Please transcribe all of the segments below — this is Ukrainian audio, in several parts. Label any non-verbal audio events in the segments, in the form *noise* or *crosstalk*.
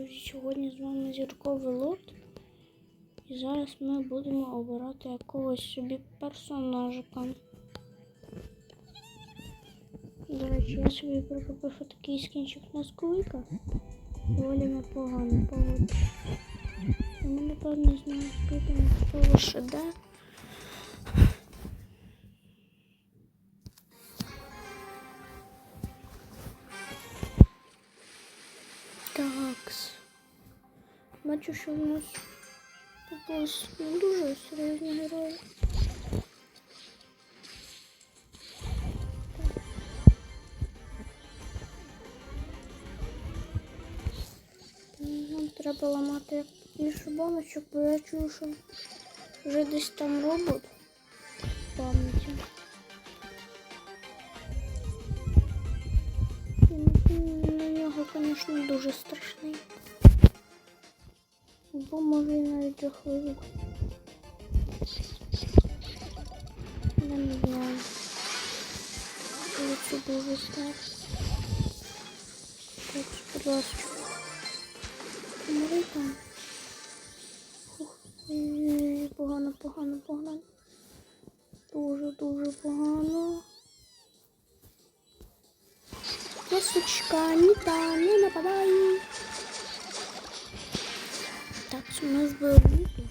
Друзі, сьогодні з вами зірковий лорд. І зараз ми будемо обирати якогось собі персонажика. До речі, я собі прикупив такий скінчик на сквика. Доволі непогано погодить. Ми напевно з ним підемо в лише де. Такс. Бачу, що в нас попалось не дуже серйозні герої. Нам треба ламати більше баночок, бо я чую, що вже десь там робот в пам'яті. Звісно, дуже страшний. Бо може навіть жахливий. Я не знаю. Я це дуже стар. Так, будь ласка. Помри там. Погано, погано, погано. Дуже, дуже погано. Ласочка, не та, не нападай. Так, ми збили ліку.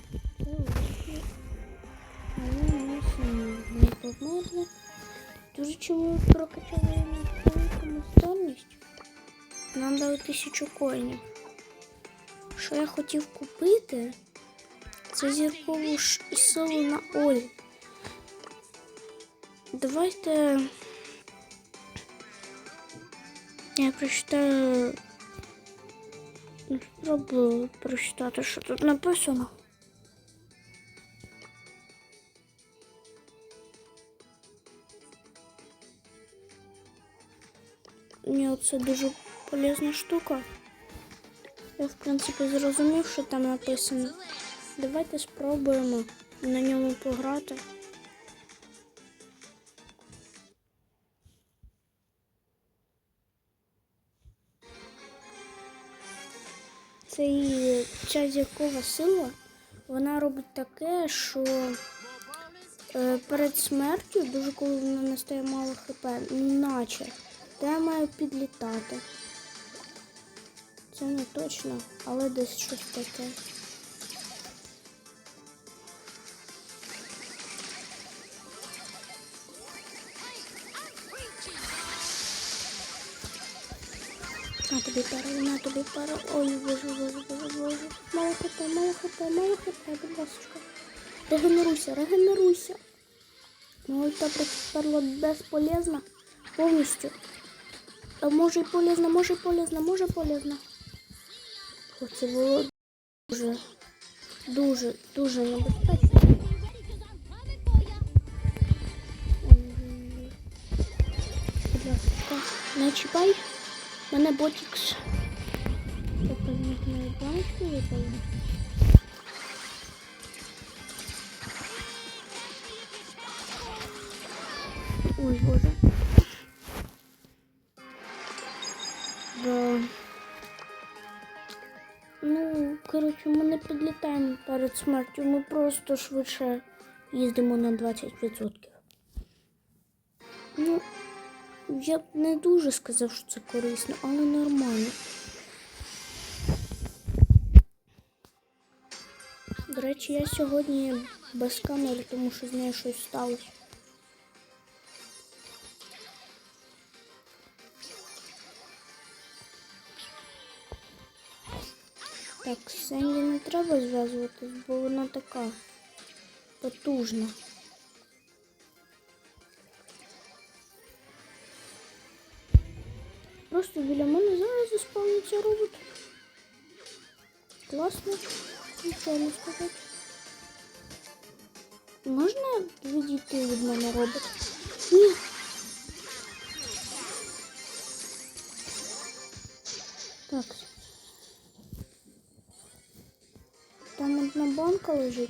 Але ми не померли. Дуже чому прокачали на великому здольність. Нам дали тисячу коїнів. Що я хотів купити? Це зіркову силу на Олі. Давайте. Я прочитаю. Спробую прочитати, що тут написано. Ні, це дуже полезна штука. Я, в принципі, зрозумів, що там написано. Давайте спробуємо на ньому пограти. Це і ця зіркова сила, вона робить таке, що е, перед смертю, дуже коли вона не стає мало хп, наче, те маю підлітати. Це не точно, але десь щось таке. На тобі пара, на тобі пара. Ой, боже, боже, боже, боже. Мало хп, мало хп, мало хп, будь ласка. Регенеруйся, регенеруйся. Ну, ульта перла безполезна. Повністю. А може і полезно, може і полезно, може і полезно. Це було дуже, дуже, дуже небезпечно. Не чіпай. Мене ботікс. Тобто з навіть баночки випали. Ой, боже. Да. Ну, коротше, ми не підлітаємо перед смертю, ми просто швидше їздимо на 20%. Ну, я б не дуже сказав, що це корисно, але нормально. До речі, я сьогодні без камери, тому що з нею щось сталося. Так, Сенді не треба зв'язуватись, бо вона така потужна. Біля мене зараз заспавниться робот. Класно. Нічого не сказати. Можна відійти від мене робот? Ні. Так. Там одна банка лежить.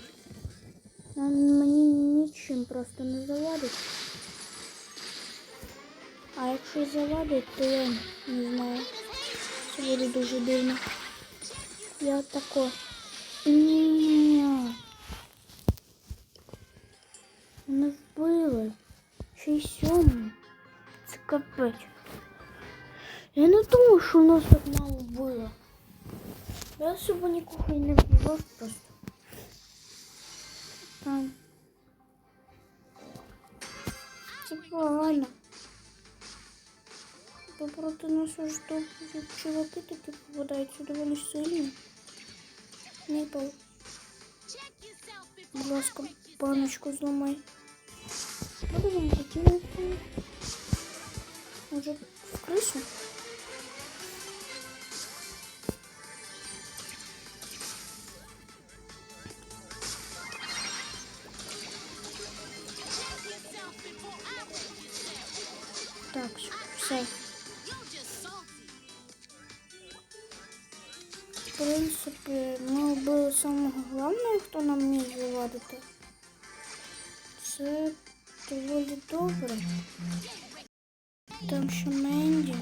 Вона мені нічим просто не завадить. А якщо завадить, то я не знаю. Це буде дуже дивно. Я тако. Ні. Мене вбили. Ще й сьому. Це капець. Я не думаю, що нас так мало було. Я особо нікого і не вбивав просто. Тут чуваки такі попадаються доволі сильні. Не пол. Будь ласка, баночку зламай. Куди вам хотіли? Може, в кришу? Принципі, ми вбили самого головного, хто нам міг завадити. Це доволі добре. Там ще Менді.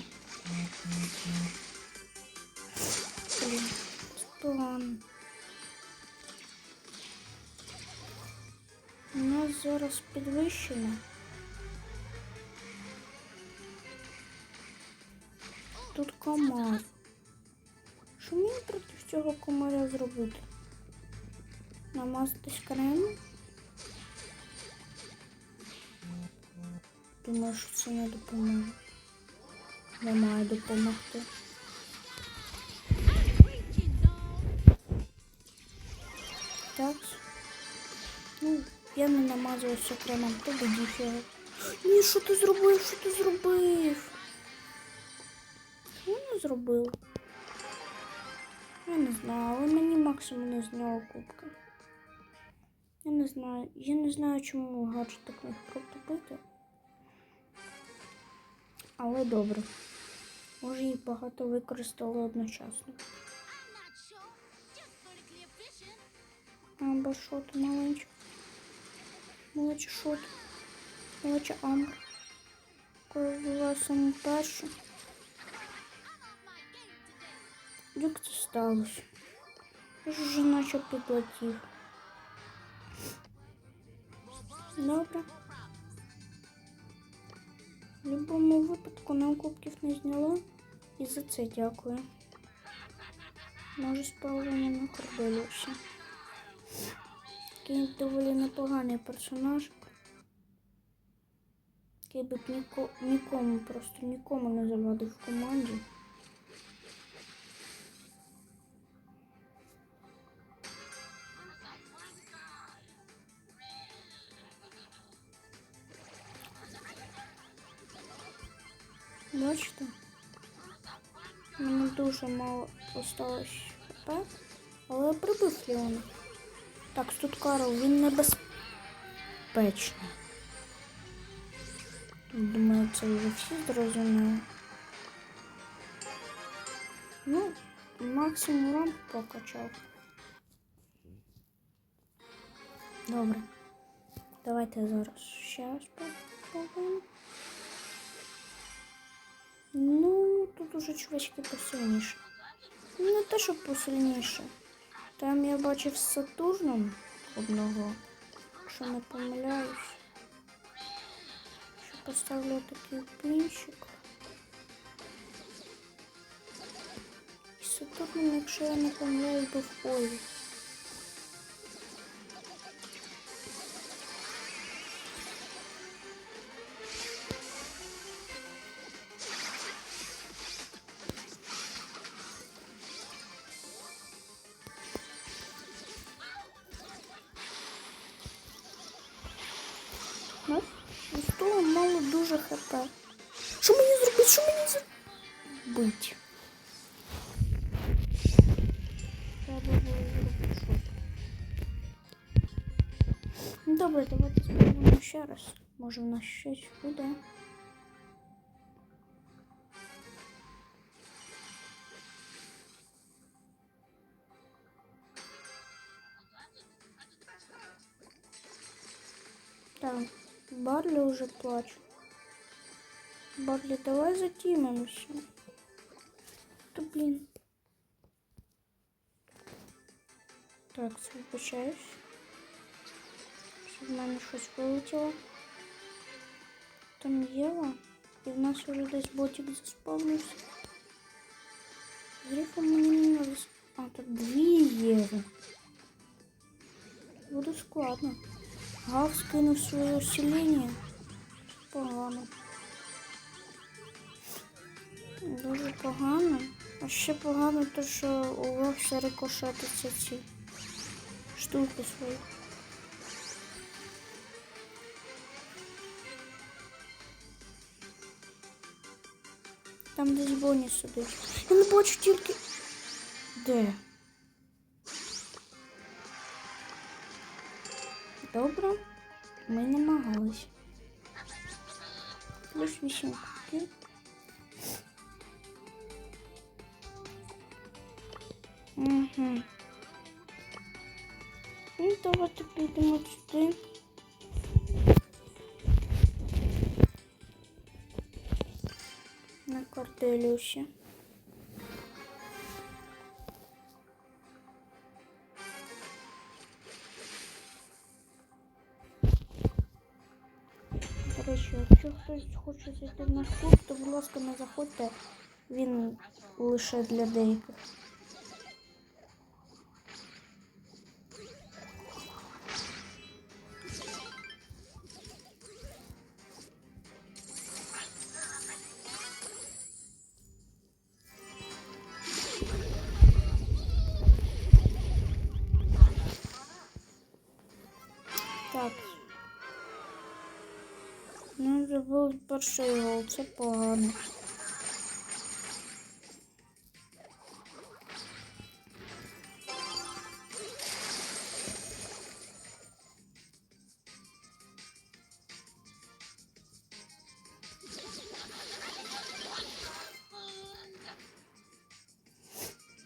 Блін, це погано. У нас зараз підвищено. Тут комар. Що мені проти цього комаря зробити? Намастись кремом? Думаю, що це не допоможе. Не має допомогти. Так. Ну, я не намазалася кремом, то будів його. Ні, що ти зробив? Що ти зробив? Що не зробив? Я не знаю, але мені максимум не зняла кубка. Я не знаю. Я не знаю, чому гаджет так міг протопити. Але добре. Може їх багато використали одночасно. Амбер шот маленький. Молодший шот. Молодший амбер. Коли була саме перша. Як це? Я ж вже наче підлетів. Добре. В будь-якому випадку нам кубків не зняло. І за це дякую. Може, справді не кордолюся. Такий доволі непоганий персонаж. Який би ніко, нікому, просто нікому не завадив в команді. Бачите? Мені дуже мало осталось хп, але я прибив Леона. Так, тут Карл, він небезпечний. Думаю, це вже всі зрозуміли. Ну, максимум рамп покачав. Добре. Давайте зараз ще раз попробуємо. Ну, тут уже чувачки посильніше. Не те, що посильніше. Там я бачив з Сатурном одного, якщо не помиляюсь. Що поставлю такий пінчик. І Сатурном, якщо я не помиляюсь, був Олі. Добре, давайте спробуємо ще раз. Може в нас щось буде. Так, Барлі уже плаче. Барлі, давай затімимося. То блін. Так, вибачаюсь. Щоб в мене щось вилетіло. Там Єва. І в нас уже десь ботик заспавнився. З грифом мені не надо. А, тут дві Єви. Буде складно. Гав скинув своє усилення. Погано. Дуже погано. А ще погано те, що у вас все рикошетиться ці штуки свої. Там десь Боні сидить. Я не бачу тільки. Де? Добре. Ми намагались. Плюс вісім кубків. Угу. Ну, давайте підемо сюди. На. До якщо хтось хоче зайти в наш клуб, то, будь ласка, не заходьте. Він лише для деяких. Перший гол, це погано.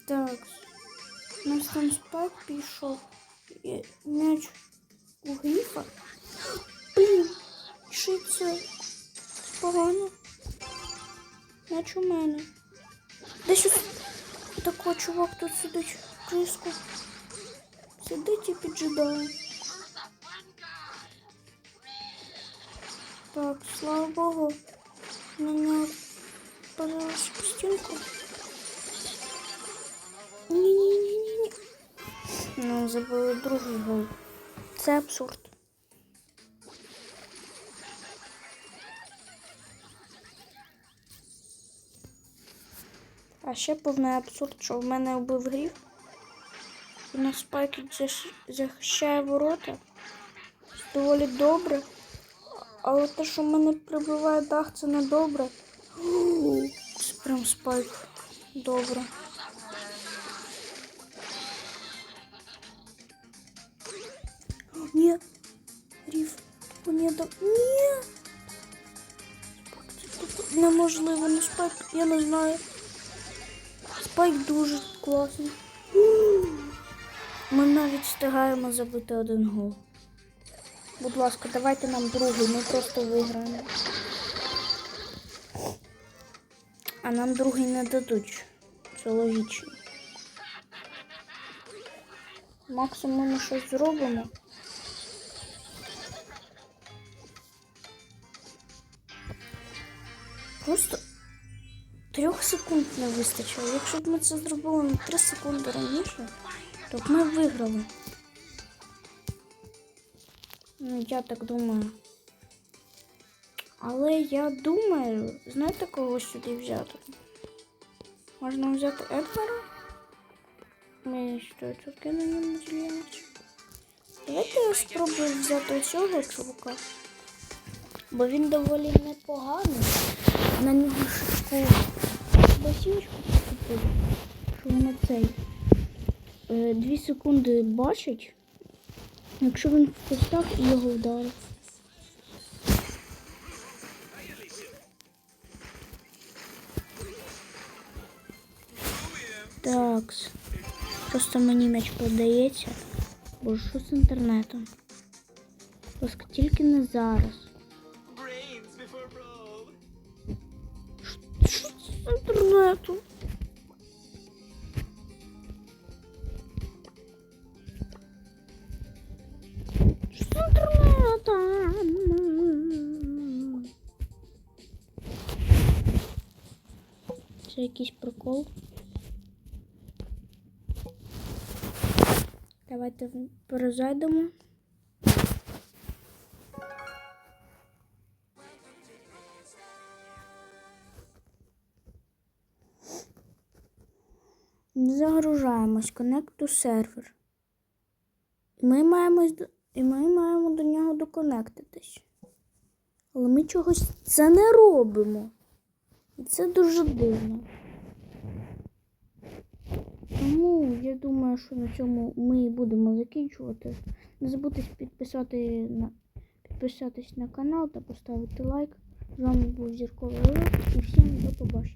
Так, нас там спак пішов. М'яч у грифа. Блін, це? Погано. М'яч у мене. Десь такий чувак тут сидить в криску. Сидить і піджидає. Так, слава Богу. Мене пожалуйста, по стінку. Ні-ні-ні-ні. Ну, забили другий гол. Це абсурд. А ще повний абсурд, що в мене вбив гриф. І на спайки захищає ворота. Доволі добре. Але те, що в мене прибиває дах, це не добре. *gasps* Це прям спайк. Добре. *gasps* Ні. Ріф. О, ні, да... Ні. Неможливо, ну спайк, я не знаю. Спайк дуже класний. Ми навіть встигаємо забити один гол. Будь ласка, давайте нам другий, ми просто виграємо. А нам другий не дадуть. Це логічно. Максимум ми щось зробимо. Просто трьох секунд не вистачило. Якщо б ми це зробили на 3 секунди раніше, то б ми виграли. Ну, я так думаю. Але я думаю, знаєте, кого сюди взяти? Можна взяти Едгара. Ми що кинемо на зеленочку. Давайте я спробую взяти цього чувака. Бо він доволі непоганий. На нього таку басівочку купив, що вона цей. е, Дві секунди бачить. Якщо він в кустах і його вдарить. Так. Просто мені м'яч подається. Боже, що з інтернетом? Ласка, тільки не зараз. нету. Це якийсь прикол. Давайте перезайдемо. Загружаємось. Connect to server. І ми маємо, з- і ми маємо до нього доконектитись. Але ми чогось це не робимо. І це дуже дивно. Тому я думаю, що на цьому ми і будемо закінчувати. Не забудьте підписати на, підписатись на канал та поставити лайк. З вами був Зірковий Олег і всім до побачення.